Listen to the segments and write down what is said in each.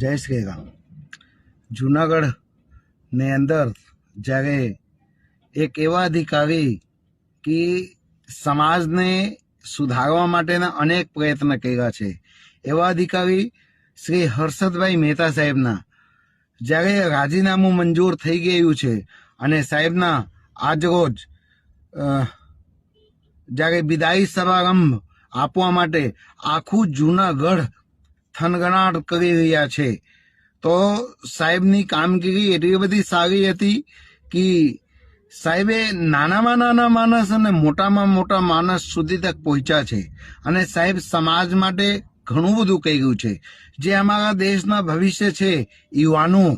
જય શ્રી રામ. જૂનાગઢની અંદર જ્યારે એક એવા અધિકારી કે સમાજને સુધારવા માટેના અનેક પ્રયત્ન કર્યા છે. એવા અધિકારી શ્રી હર્ષદભાઈ મહેતા સાહેબના. જ્યારે રાજીનામું મંજૂર થઈ ગયું છે અને સાહેબના આજરોજ જ્યારે વિદાય સમારંભ આપવા માટે આખું જૂનાગઢ થનગણાટ કરી રહ્યા છે. તો સાહેબની કામગીરી એટલી બધી સારી હતી કે સાહેબે નાનામાં નાના માણસ અને મોટામાં મોટા માણસ સુધી તક પહોંચ્યા છે. અને સાહેબ સમાજ માટે ઘણું બધું કર્યું છે. જે અમારા દેશના ભવિષ્ય છે, યુવાનો.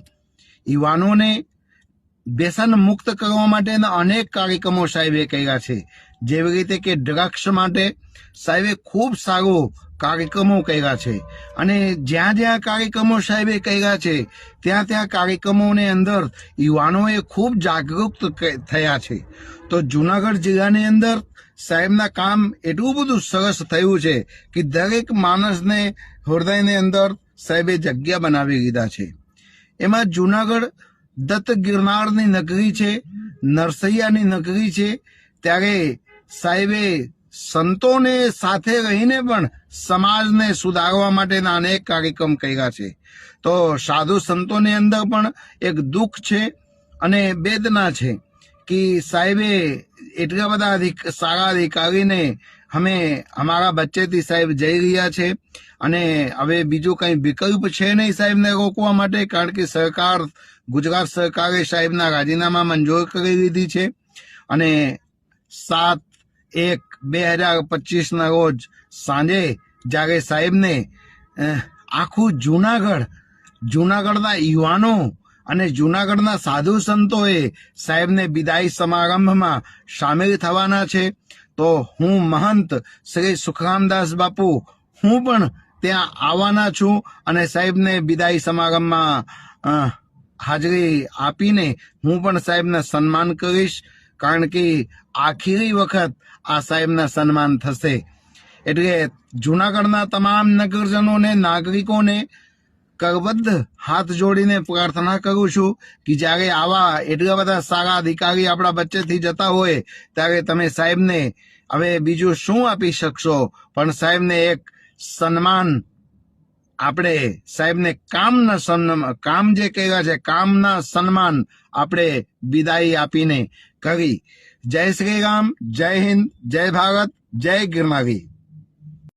યુવાનોને વ્યસન મુક્ત કરવા માટેના અનેક કાર્યક્રમો સાહેબે કર્યા છે. જેવી રીતે કે ડ્રગ્સ માટે સાહેબે ખૂબ સારો કાર્યક્રમો કર્યા છે. અને જ્યાં જ્યાં કાર્યક્રમો સાહેબે કર્યા છે, ત્યાં ત્યાં કાર્યક્રમોની અંદર યુવાનોએ ખૂબ જાગૃત થયા છે. તો જુનાગઢ જિલ્લાની અંદર સાહેબના કામ એટલું બધું સરસ થયું છે કે દરેક માણસને હૃદયની અંદર સાહેબે જગ્યા બનાવી દીધા છે. એમાં જુનાગઢ દત્ત ગિરનારની નગરી છે, નરસૈયાની નગરી છે. ત્યારે સાહેબે સંતોને સાથે રહીને પણ સમાજને સુધારવા માટેના અનેક કાર્યક્રમ કર્યા છે. તો સાધુ સંતોની અંદર પણ એક દુઃખ છે અને વેદના છે કે સાહેબે એટલા બધા સારા અધિકારીને અમે અમારા બચ્ચેથી સાહેબ જઈ રહ્યા છે અને હવે બીજું કંઈ વિકલ્પ છે નહીં સાહેબને રોકવા માટે, કારણ કે સરકાર, ગુજરાત સરકારે સાહેબના રાજીનામા મંજૂર કરી દીધી છે અને સાત એક બે હજાર પચીસના રોજ સાંજે જ્યારે સાહેબને આખું જુનાગઢ, જુનાગઢના યુવાનો અને જુનાગઢના સાધુ સંતોએ સાહેબને વિદાય સમારંભમાં સામેલ થવાના છે તો હું મહંત શ્રી સુખરામદાસ બાપુ. હું પણ ત્યાં આવવાના છું અને સાહેબને વિદાય સમારંભમાં હાજરી આપીને હું પણ સાહેબને સન્માન કરીશ, કારણ કે આખરી વખત આ સાહેબના સન્માન થશે. એટલે જુનાગઢના તમામ નગરજનોને, નાગરિકોને કરબદ્ધ હાથ જોડીને પ્રાર્થના કરું છું કે જ્યારે આવા એટલા બધા સારા અધિકારી આપણા વચ્ચેથી જતા હોય, ત્યારે તમે સાહેબને હવે બીજું શું આપી શકશો? પણ સાહેબને એક સન્માન આપણે સાહેબને કામના સન્માન કામ જે કહેવાય છે, કામના સન્માન આપણે વિદાય આપીને કરી. જય શ્રી રામ, જય હિન્દ, જય ભારત, જય ગિરનારી.